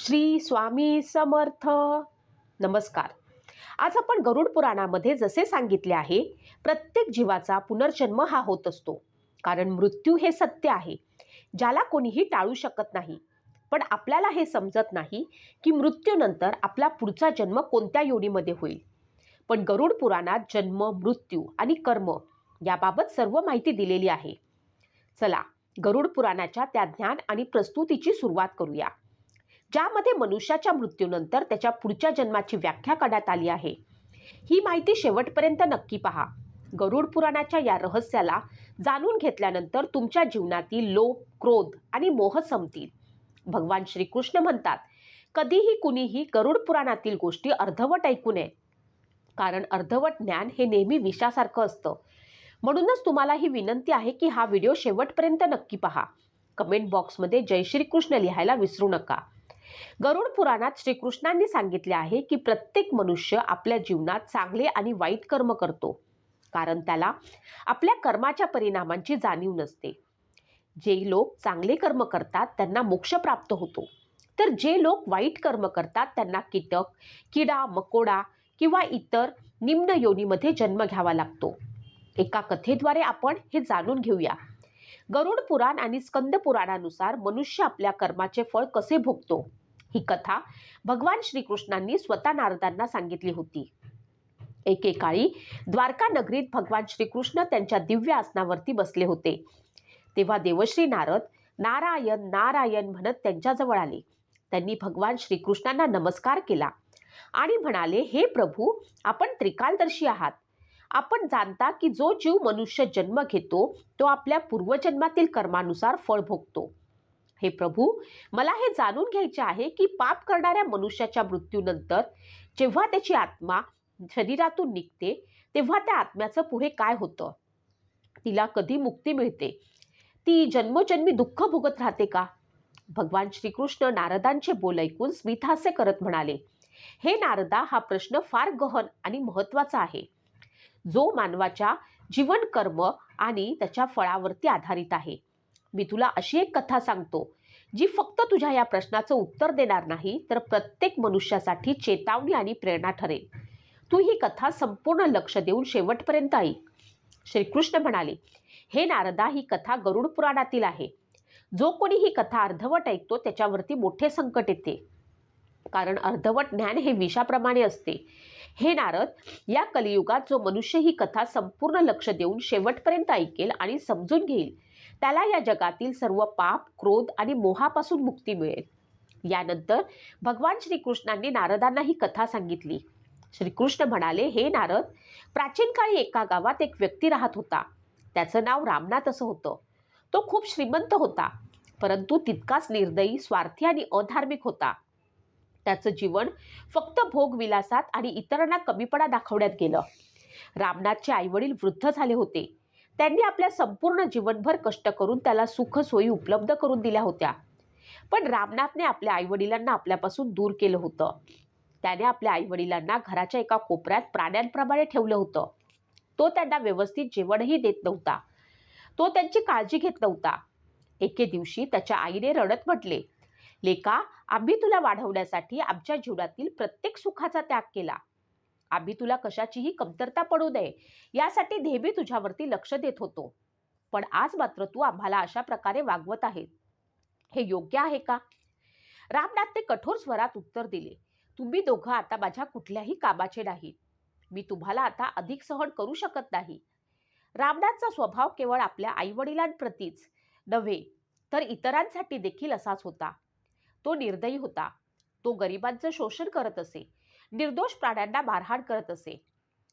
श्री स्वामी समर्थ. नमस्कार. आज आपण गरुड पुराणामध्ये जसे सांगितले आहे प्रत्येक जीवाचा पुनर्जन्म हा होत असतो. कारण मृत्यू हे सत्य आहे. ज्याला कोणीही टाळू शकत नाही. पण आपल्याला हे समजत नाही की मृत्यूनंतर आपला पुढचा जन्म कोणत्या योनीमध्ये होईल. पण गरुड पुराणात जन्म मृत्यू आणि कर्म याबाबत सर्व माहिती दिलेली आहे. चला गरुड पुराणाच्या त्या ज्ञान आणि प्रस्तुतीची सुरुवात करूया. ज्यामध्ये मनुष्याच्या मृत्यूनंतर त्याच्या पुढच्या जन्माची व्याख्या करण्यात आली आहे. ही माहिती शेवटपर्यंत नक्की पहा. गरुड पुराणाच्या या रहस्याला जाणून घेतल्यानंतर तुमच्या जीवनातील लोभ क्रोध आणि मोह संपतील. भगवान श्रीकृष्ण म्हणतात कधीही कुणीही गरुड पुराणातील गोष्टी अर्धवट ऐकू नये. कारण अर्धवट ज्ञान हे नेहमी विषासारखं असतं. म्हणूनच तुम्हाला ही विनंती आहे की हा व्हिडिओ शेवटपर्यंत नक्की पहा. कमेंट बॉक्समध्ये जय श्रीकृष्ण लिहायला विसरू नका. गरुड पुराणात श्रीकृष्णांनी सांगितले आहे की प्रत्येक मनुष्य आपल्या जीवनात चांगले आणि वाईट कर्म करतो. कारण त्याला आपल्या कर्माच्या परिणामांची जाणीव नसते. जे लोक चांगले कर्म करतात त्यांना मोक्ष प्राप्त होतो. तर जे लोक वाईट कर्म करतात त्यांना कीटक किडा मकोडा किंवा इतर निम्न योनीमध्ये जन्म घ्यावा लागतो. एका कथेद्वारे आपण हे जाणून घेऊया. गरुड पुराण आणि स्कंद पुराणानुसार मनुष्य आपल्या कर्माचे फळ कसे भोगतो? ही कथा भगवान श्रीकृष्णांनी स्वतः नारदांना सांगितली होती. एकेकाळी द्वारका नगरीत भगवान श्रीकृष्ण त्यांच्या दिव्य आसनावरती बसले होते. तेव्हा देवश्री नारद नारायण नारायण म्हणत त्यांच्याजवळ आले. त्यांनी भगवान श्रीकृष्णांना नमस्कार केला आणि म्हणाले हे प्रभू आपण त्रिकालदर्शी आहात. आपण जाणता की जो जीव मनुष्य जन्म घेतो तो आपल्या पूर्वजन्मातील कर्मानुसार फळ भोगतो. हे प्रभू मला हे जाणून घ्यायचे आहे की पाप करणाऱ्या मनुष्याच्या मृत्यूनंतर जेव्हा त्याची आत्मा शरीरातून निघते तेव्हा त्या आत्म्याचं पुढे काय होतं? तिला कधी मुक्ती मिळते? ती जन्मोजन्मी दुःख भोगत राहते का? भगवान श्रीकृष्ण नारदांचे बोल ऐकून स्मितहास्य करत म्हणाले हे नारदा हा प्रश्न फार गहन आणि महत्त्वाचा आहे. जो मानवाच्या जीवन कर्म आणि त्याच्या फळावरती आधारित आहे. मी तुला अशी एक कथा सांगतो जी फक्त तुझ्या या प्रश्नाचं उत्तर देणार नाही तर प्रत्येक मनुष्यासाठी चेतावणी आणि प्रेरणा ठरेल. तू ही कथा संपूर्ण लक्ष देऊन शेवटपर्यंत ऐक. श्रीकृष्ण म्हणाले हे नारदा ही कथा गरुड पुराणातील आहे. जो कोणी ही कथा अर्धवट ऐकतो त्याच्यावरती मोठे संकट येते. कारण अर्धवट ज्ञान हे विषाप्रमाणे असते. हे नारद या कलियुगात जो मनुष्य ही कथा संपूर्ण लक्ष देऊन शेवटपर्यंत ऐकेल आणि समजून घेईल त्याला या जगातील सर्व पाप क्रोध आणि मोहापासून मुक्ती मिळेल. यानंतर भगवान श्रीकृष्णांनी नारदांना ही कथा सांगितली. श्रीकृष्ण म्हणाले हे नारद प्राचीन काळी एका गावात एक व्यक्ती राहत होता. त्याचं नाव रामनाथ असं होतं. तो खूप श्रीमंत होता परंतु तितकाच निर्दयी स्वार्थी आणि अधार्मिक होता. त्याचं जीवन फक्त भोगविलासात आणि इतरांना कमीपणा दाखवण्यात गेलं. रामनाथचे आईवडील वृद्ध झाले होते. त्यांनी आपल्या संपूर्ण जीवनभर कष्ट करून त्याला सुखसोयी उपलब्ध करून दिल्या होत्या. पण रामनाथने आपल्या आईवडिलांना आपल्यापासून दूर केलं होतं. त्याने आपल्या आईवडिलांना घराच्या एका कोपऱ्यात प्राण्यांप्रमाणे ठेवलं होतं. तो त्यांना व्यवस्थित जेवणही देत नव्हता. तो त्यांची काळजी घेत नव्हता. एके दिवशी त्याच्या आईने रडत म्हटले लेका आम्ही तुला वाढवण्यासाठी आमच्या जीवनातील प्रत्येक सुखाचा त्याग केला. आम्ही तुला कशाचीही कमतरता पडू नये यासाठी नेहमी तुझ्यावरती लक्ष देत होतो. पण आज मात्र तू आम्हाला अशा प्रकारे वागवत आहे. हे योग्य आहे का? रामनाथने कठोर स्वरात उत्तर दिले. तुम्ही दोघं आता माझ्या कुठल्याही कामाचे नाहीत मी तुम्हाला आता अधिक सहन करू शकत नाही. रामनाथचा स्वभाव केवळ आपल्या आईवडिलांप्रतीच नव्हे तर इतरांसाठी देखील असाच होता. तो निर्दयी होता. तो गरिबांचं शोषण करत असे. निर्दोष प्राण्यांना मारहाण करत असे.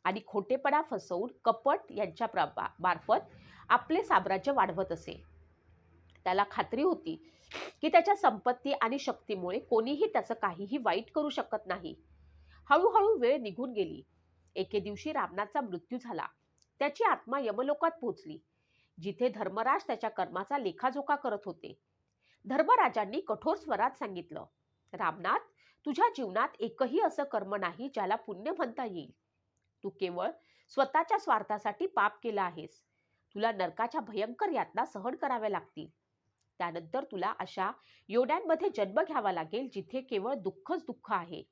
आणि खोटेपणा फसवून कपट यांच्या मार्फत आपले साम्राज्य वाढवत असे. त्याला खात्री होती की त्याच्या संपत्ती आणि शक्तीमुळे कोणीही त्याचं काहीही वाईट करू शकत नाही. हळूहळू वेळ निघून गेली. एके दिवशी रामनाथचा मृत्यू झाला. त्याची आत्मा यमलोकात पोचली जिथे धर्मराज त्याच्या कर्माचा लेखाजोखा करत होते. धर्मराजांनी कठोर स्वरात सांगितलं रामनाथ तुझ्या जीवनात एकही असं कर्म नाही ज्याला पुण्य म्हणता येईल. तू केवळ स्वतःच्या स्वार्थासाठी पाप केलं आहेस. तुला नरकाच्या भयंकर यातना सहन कराव्या लागतील. त्यानंतर तुला अशा योड्यांमध्ये जन्म घ्यावा लागेल जिथे केवळ दुःखच दुःख आहे.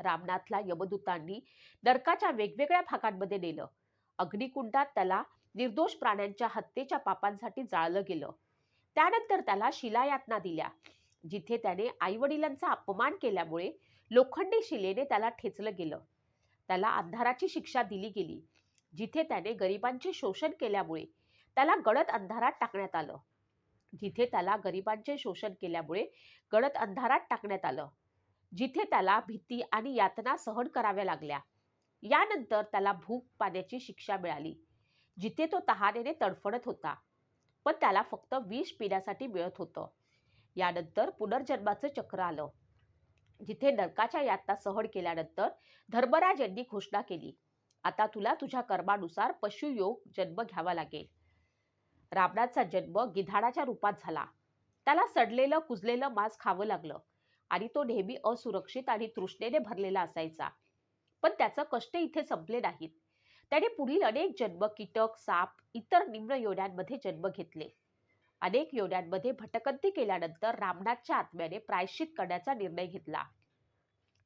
रामनाथला यमदूतांनी नरकाच्या वेगवेगळ्या भागांमध्ये नेलं. अग्निकुंडात त्याला निर्दोष प्राण्यांच्या हत्येच्या पापांसाठी जाळलं गेलं. त्यानंतर त्याला शिलायातना दिल्या. जिथे त्याने आईवडिलांचा अपमान केल्यामुळे लोखंडी शिलेने त्याला ठेचलं गेलं. त्याला अंधाराची शिक्षा दिली गेली. जिथे त्याने गरिबांचे शोषण केल्यामुळे त्याला गडद अंधारात टाकण्यात आलं. जिथे त्याला गरिबांचे शोषण केल्यामुळे गडद अंधारात टाकण्यात आलं. जिथे त्याला भीती आणि यातना सहन कराव्या लागल्या. यानंतर त्याला भूक पाण्याची शिक्षा मिळाली. जिथे तो तहानेने तडफडत होता. पण त्याला फक्त विष पिण्यासाठी मिळत होतं. यानंतर पुनर्जन्माचं चक्र आलं. जिथे नरकाच्या यातना सहन केल्यानंतर धर्मराज यांनी घोषणा केली आता तुला तुझ्या कर्मानुसार पशुयोग जन्म घ्यावा लागेल. रावणाचा जन्म गिधाडाच्या रूपात झाला. त्याला सडलेलं कुजलेलं मांस खावं लागलं आणि तो नेहमी असुरक्षित आणि तृष्णेने भरलेला असायचा. पण त्याचं कष्ट इथे संपले नाहीत. त्याने पुढील अनेक जन्म कीटक साप इतर निम्न योड्यांमध्ये जन्म घेतले. अनेक योड्यांमध्ये भटकंती केल्यानंतर रामनाथच्या आत्म्याने प्रायश्चित करण्याचा निर्णय घेतला.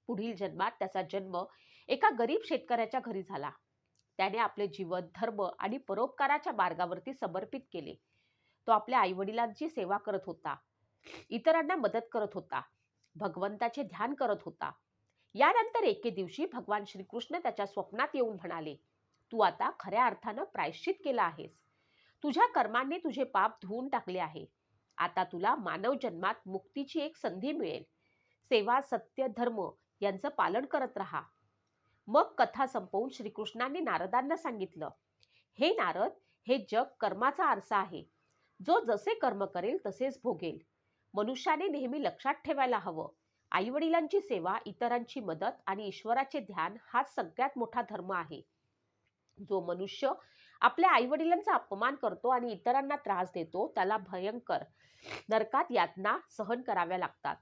पुढील जन्मात त्याचा जन्म एका गरीब शेतकऱ्याच्या घरी झाला. त्याने आपले जीवन धर्म आणि परोपकाराच्या मार्गावरती समर्पित केले. तो आपल्या आईवडिलांची सेवा करत होता. इतरांना मदत करत होता. भगवंताचे ध्यान करत होता. यानंतर एके दिवशी भगवान श्रीकृष्ण त्याच्या स्वप्नात येऊन म्हणाले तू आता खऱ्या अर्थानं प्रायश्चित केला आहेस. तुझ्या कर्मांनी तुझे पाप धुवून टाकले आहे. आता तुला मानव जन्मात मुक्तीची एक संधी मिळेल. सेवा सत्य धर्म यांचं पालन करत राहा. मग कथा संपवून श्रीकृष्णांनी नारदांना सांगितलं हे नारद हे जग कर्माचा आरसा आहे. जो जसे कर्म करेल तसेच भोगेल. मनुष्याने नेहमी लक्षात ठेवायला हवं. आईवडिलांची सेवा इतरांची मदत आणि ईश्वराचे ध्यान हा सगळ्यात मोठा धर्म आहे. जो मनुष्य आपल्या आईवडिलांचा अपमान करतो आणि इतरांना त्रास देतो त्याला भयंकर नरकात यातना सहन कराव्या लागतात.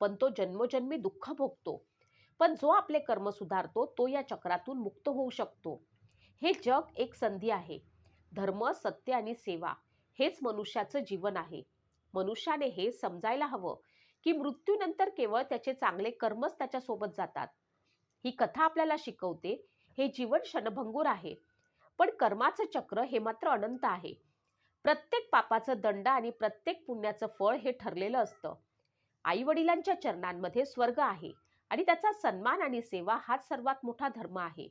पण तो जन्मोजन्मी दुःख भोगतो. पण जो आपले कर्म सुधारतो तो या चक्रातून मुक्त होऊ शकतो. हे जग एक संधी आहे. धर्म सत्य आणि सेवा हेच मनुष्याचं जीवन आहे. मनुष्याने हे समजायला हवं की मृत्यूनंतर केवळ त्याचे चांगले कर्मच त्याच्यासोबत जातात. ही कथा आपल्याला शिकवते हे जीवन क्षणभंगूर आहे. पण कर्माचं चक्र हे मात्र अनंत आहे. प्रत्येक पापाचं दंड आणि प्रत्येक पुण्याचं फळ हे ठरलेलं असतं. आई वडिलांच्या चरणांमध्ये स्वर्ग आहे आणि त्याचा सन्मान आणि सेवा हाच सर्वात मोठा धर्म आहे.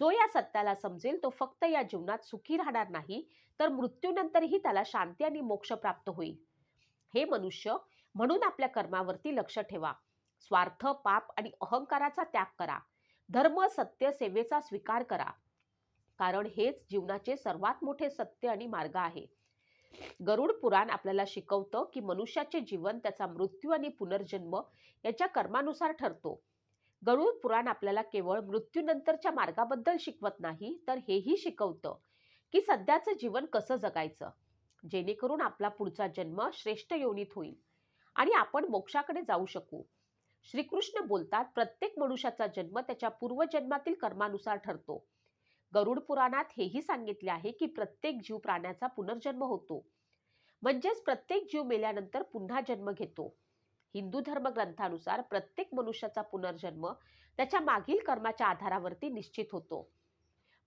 जो या सत्याला समजेल तो फक्त या जीवनात सुखी राहणार नाही तर मृत्यूनंतरही त्याला शांती आणि मोक्ष प्राप्त होईल. हे मनुष्य म्हणून आपल्या कर्मावरती लक्ष ठेवा. स्वार्थ पाप आणि अहंकाराचा त्याग करा. धर्म सत्य सेवेचा स्वीकार करा. कारण हेच जीवनाचे सर्वात मोठे सत्य आणि मार्ग आहे. गरुड पुराण आपल्याला शिकवतं की मनुष्याचे जीवन त्याचा मृत्यू आणि पुनर्जन्म याच्या कर्मानुसार ठरतो. गरुड पुराण आपल्याला केवळ मृत्यूनंतरच्या मार्गाबद्दल शिकवत नाही तर हेही शिकवतं की सध्याचं जीवन कसं जगायचं? जेणेकरून आपला पुढचा जन्म श्रेष्ठ योनीत होईल आणि आपण मोक्षाकडे जाऊ शकू. श्रीकृष्ण बोलतात प्रत्येक मनुष्याचा जन्म त्याच्या पूर्वजन्मातील कर्मानुसार ठरतो. गरुड पुराणात हेही सांगितले आहे की प्रत्येक जीव प्राण्याचा पुनर्जन्म होतो. म्हणजेच प्रत्येक जीव मेल्यानंतर पुन्हा जन्म घेतो. हिंदू धर्म ग्रंथानुसार प्रत्येक मनुष्याचा पुनर्जन्म त्याच्या मागील कर्माच्या आधारावरती निश्चित होतो.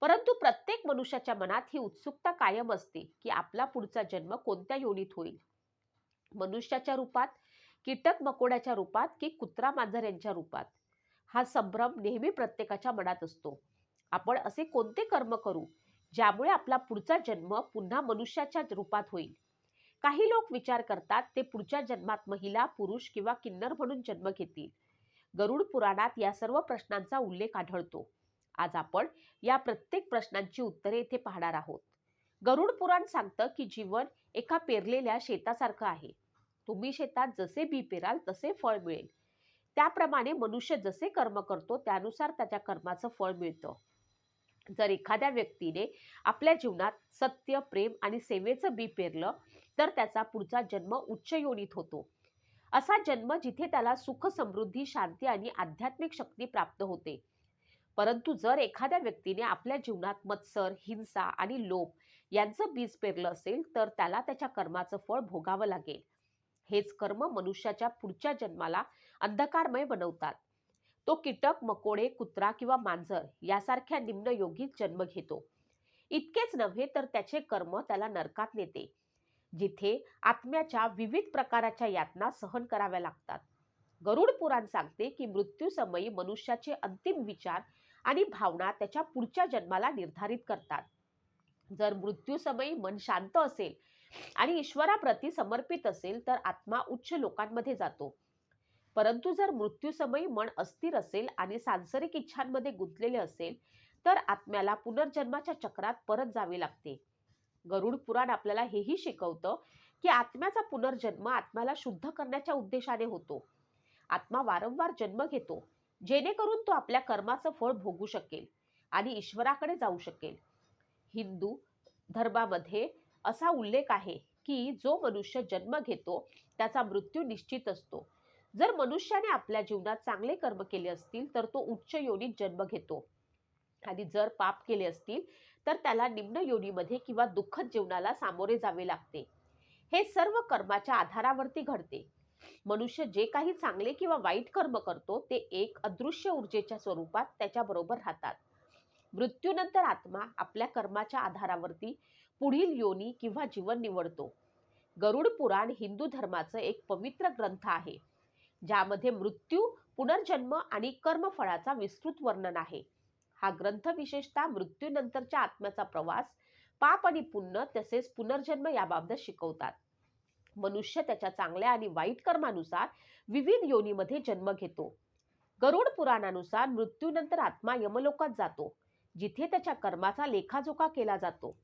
परंतु प्रत्येक मनुष्याच्या मनात ही उत्सुकता कायम असते की आपला पुढचा जन्म कोणत्या योनीत होईल. मनुष्याच्या रूपात कीटक मकोड्याच्या रूपात की कुत्रा मांजर यांच्या रूपात. हा संभ्रम नेहमी प्रत्येकाच्या मनात असतो. आपण असे कोणते कर्म करू ज्यामुळे आपला पुढचा जन्म पुन्हा मनुष्याच्या रूपात होईल? काही लोक विचार करतात ते पुढच्या जन्मात महिला पुरुष किंवा किन्नर म्हणून जन्म घेतील. गरुड पुराणात या सर्व प्रश्नांचा उल्लेख आढळतो. आज आपण या प्रत्येक प्रश्नांची उत्तरे येथे पाहणार आहोत. गरुड पुराण सांगतं की जीवन एका पेरलेल्या शेतासारखं आहे. तुम्ही शेतात जसे बी पेराल तसे फळ मिळेल. त्याप्रमाणे मनुष्य जसे कर्म करतो त्यानुसार त्याच्या कर्माचं फळ मिळतं. जर एखाद्या व्यक्तीने आपल्या जीवनात सत्य प्रेम आणि सेवेचं बी पेरलं तर त्याचा पुढचा जन्म उच्च योनीत होतो. असा जन्म जिथे त्याला सुख समृद्धी शांती आणि आध्यात्मिक शक्ती प्राप्त होते. परंतु जर एखाद्या व्यक्तीने आपल्या जीवनात मत्सर हिंसा आणि लोभ यांचं बीज पेरलं असेल तर त्याला त्याच्या कर्माचं फळ भोगावं लागेल. हेच कर्म मनुष्याच्या पुढच्या जन्माला अंधकारमय बनवतात. तो कीटक मकोडे कुत्रा किंवा मांजर यासारख्या निम्नयोगी जन्म घेतो. इतकेच नव्हे तर त्याचे कर्म त्याला नरकात नेते जिथे आत्म्याच्या विविध प्रकाराच्या यातना सहन कराव्या लागतात. गरुड पुराण सांगते की मृत्यूसमयी मनुष्याचे अंतिम विचार आणि भावना त्याच्या पुढच्या जन्माला निर्धारित करतात. जर मृत्यूसमयी मन शांत असेल आणि ईश्वराप्रती समर्पित असेल तर आत्मा उच्च लोकांमध्ये जातो. परंतु जर मृत्यूसमयी मन अस्थिर असेल आणि सांसारिक इच्छांमध्ये गुंतलेले असेल तर आत्म्याला पुनर्जन्माच्या चक्रात परत जावे लागते. गरुड पुराण आपल्याला हेही शिकवतं की आत्म्याचा पुनर्जन्म आत्म्याला शुद्ध करण्याच्या उद्देशाने होतो. आत्मा वारंवार जन्म घेतो जेणेकरून तो आपल्या कर्माचं फळ भोगू शकेल आणि ईश्वराकडे जाऊ शकेल. हिंदू धर्मामध्ये असा उल्लेख आहे की जो मनुष्य जन्म घेतो त्याचा मृत्यू निश्चित असतो. जर मनुष्याने आपल्या जीवनात चांगले कर्म केले असतील तर तो उच्च योनीत जन्म घेतो. आणि जर पाप केले असतील तर त्याला निम्न योनीमध्ये किंवा दुःखद जीवनाला सामोरे जावे लागते. हे सर्व कर्माच्या आधारावरती घडते. मनुष्य जे काही चांगले किंवा वाईट कर्म करतो ते एक अदृश्य ऊर्जेच्या स्वरूपात त्याच्याबरोबर राहतात. मृत्यूनंतर आत्मा आपल्या कर्माच्या आधारावरती पुढील योनी किंवा जीवन निवडतो. गरुड पुराण हिंदू धर्माचं एक पवित्र ग्रंथ आहे ज्यामध्ये मृत्यू पुनर्जन्म आणि कर्मफळाचा विस्तृत वर्णन आहे. हा ग्रंथ विशेषतः मृत्यूनंतरच्या आत्म्याचा प्रवास पाप आणि पुण्य तसेच पुनर्जन्म याबाबत शिकवतात. मनुष्य त्याच्या चांगल्या आणि वाईट कर्मानुसार विविध योनीमध्ये जन्म घेतो. गरुड पुराणानुसार मृत्यूनंतर आत्मा यमलोकात जातो जिथे त्याच्या कर्माचा लेखाजोखा केला जातो.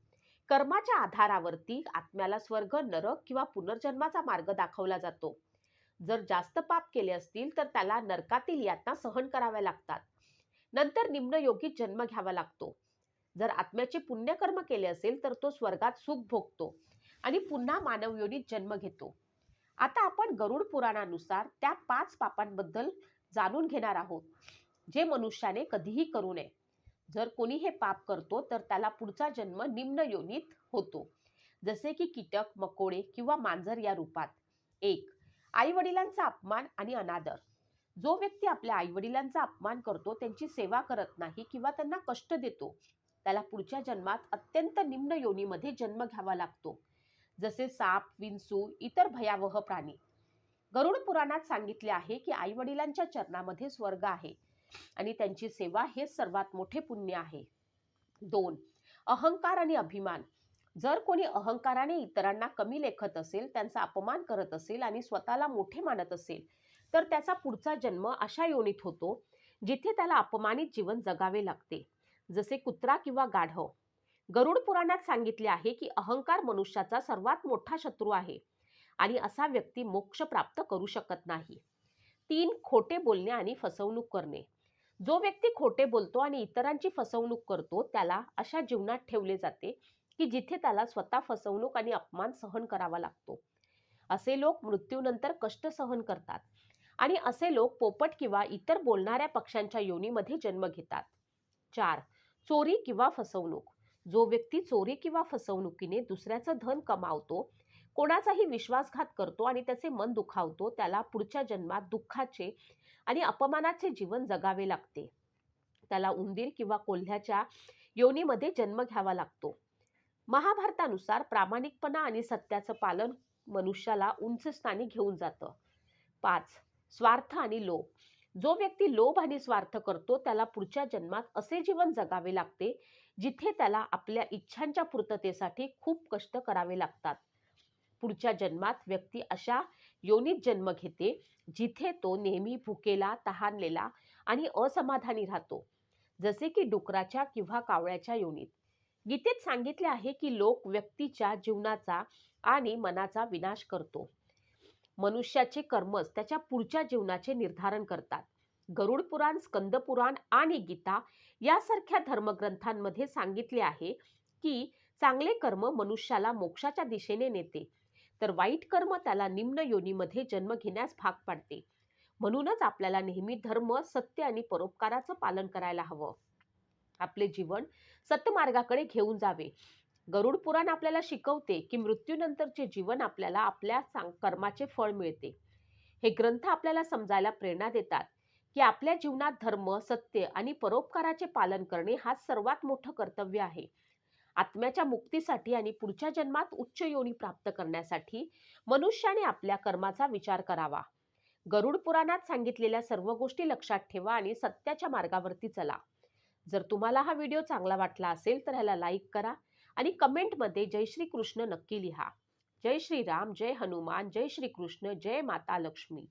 कर्माच्या आधारावरती आत्म्याला स्वर्ग नरक किंवा पुनर्जन्माचा मार्ग दाखवला जातो. जर जास्त पाप केले असतील तर त्याला नरकातील यातना सहन कराव्या लागतात. नंतर निम्नयोगीत जन्म घ्यावा लागतो. जर आत्म्याचे पुण्यकर्म केले असेल तर तो स्वर्गात सुख भोगतो आणि पुन्हा मानव योनीत जन्म घेतो. आता आपण गरुड पुराणानुसार त्या पाच पापांबद्दल जाणून घेणार आहोत जे मनुष्याने कधीही करू नये. जर कोणी हे पाप करतो तर त्याला पुढचा जन्म निम्न योनीत होतो. जसे की कीटक मकोडे किंवा मांजर या रूपात. एक आई वडिलांचा अपमान आणि अनादर. जो व्यक्ती आपल्या आई वडिलांचा अपमान करतो त्यांची सेवा करत नाही किंवा त्यांना कष्ट देतो त्याला पुढच्या जन्मात अत्यंत निम्न योनीमध्ये जन्म घ्यावा लागतो. जसे साप विंचू इतर भयावह प्राणी. गरुड पुराणात सांगितले आहे की आई वडिलांच्या चरणामध्ये स्वर्ग आहे. आणि त्यांची सेवा हे सर्वात मोठे पुण्य आहे. दोन अहंकार आणि अभिमान. जर कोणी अहंकाराने इतरांना कमी लेखत असेल त्यांचा अपमान करत असेल आणि स्वतःला मोठे मानत असेल तर त्याचा पुढचा जन्म अशा योनीत होतो जिथे त्याला अपमानित जीवन जगावे लागते. जसे कुत्रा किंवा गाढव. गरुड पुराणात सांगितले आहे की अहंकार मनुष्याचा सर्वात मोठा शत्रू आहे आणि असा व्यक्ती मोक्ष प्राप्त करू शकत नाही. तीन खोटे बोलणे आणि फसवणूक करणे. जो व्यक्ती खोटे बोलतो आणि इतरांची फसवणूक करतो त्याला अशा जीवनात ठेवले जाते की जिथे त्याला स्वतः फसवणूक आणि अपमान सहन करावा लागतो. असे लोक मृत्यूनंतर कष्ट सहन करतात आणि असे लोक पोपट किंवा इतर बोलणाऱ्या पक्ष्यांच्या योनीमध्ये जन्म घेतात. चार. चोरी किंवा फसवणूक. जो व्यक्ती चोरी किंवा फसवणुकीने दुसऱ्याचं धन कमावतो कोणाचाही विश्वासघात करतो आणि त्याचे मन दुखावतो त्याला पुढच्या जन्मात दुःखाचे आणि अपमानाचे जीवन जगावे लागते. त्याला उंदीर किंवा कोल्ह्याच्या योनीमध्ये जन्म घ्यावा लागतो. महाभारतानुसार प्रामाणिकपणा आणि सत्याचं पालन मनुष्याला उंच स्थानी घेऊन जातं. पाच स्वार्थ आणि लोभ. जो व्यक्ती लोभ आणि स्वार्थ करतो त्याला पुढच्या जन्मात असे जीवन जगावे लागते जिथे त्याला आपल्या इच्छांच्या पूर्ततेसाठी खूप कष्ट करावे लागतात. पुढच्या जन्मात व्यक्ती अशा योनीत जन्म घेते जिथे तो नेहमी भुकेला तहानलेला आणि असमाधानी राहतो. जसे की डुकराच्या किंवा कावळ्याच्या योनीत. गीतेत सांगितले आहे की लोक व्यक्तीच्या जीवनाचा आणि मनाचा विनाश करतो. मनुष्याचे कर्मच त्याच्या पुढच्या जीवनाचे निर्धारण करतात. गरुड पुराण स्कंद पुराण आणि गीता यासारख्या धर्मग्रंथांमध्ये सांगितले आहे की चांगले कर्म मनुष्याला मोक्षाच्या दिशेने नेते. तर वाईट कर्म त्याला निम्न योनीमध्ये जन्म घेण्यास भाग पाडते. म्हणूनच आपल्याला नेहमी धर्म सत्य आणि परोपकाराचं पालन करायला हवं. आपले जीवन सत्यमार्गाकडे घेऊन जावे. गरुड पुराण आपल्याला शिकवते की मृत्यूनंतरचे जीवन आपल्याला आपल्या कर्माचे फळ मिळते. हे ग्रंथ आपल्याला समजायला प्रेरणा देतात की आपल्या जीवनात धर्म सत्य आणि परोपकाराचे पालन करणे हा सर्वात मोठं कर्तव्य आहे. आत्म्याच्या मुक्तीसाठी आणि पुढच्या जन्मात उच्च योनी प्राप्त करण्यासाठी मनुष्याने आपल्या कर्माचा विचार करावा. गरुड पुराणात सांगितलेल्या सर्व गोष्टी लक्षात ठेवा आणि सत्याच्या मार्गावरती चला. जर तुम्हाला हा व्हिडिओ चांगला वाटला असेल तर ह्याला लाईक करा आणि कमेंटमध्ये जय श्री कृष्ण नक्की लिहा. जय श्रीराम जय हनुमान जय श्री कृष्ण जय माता लक्ष्मी.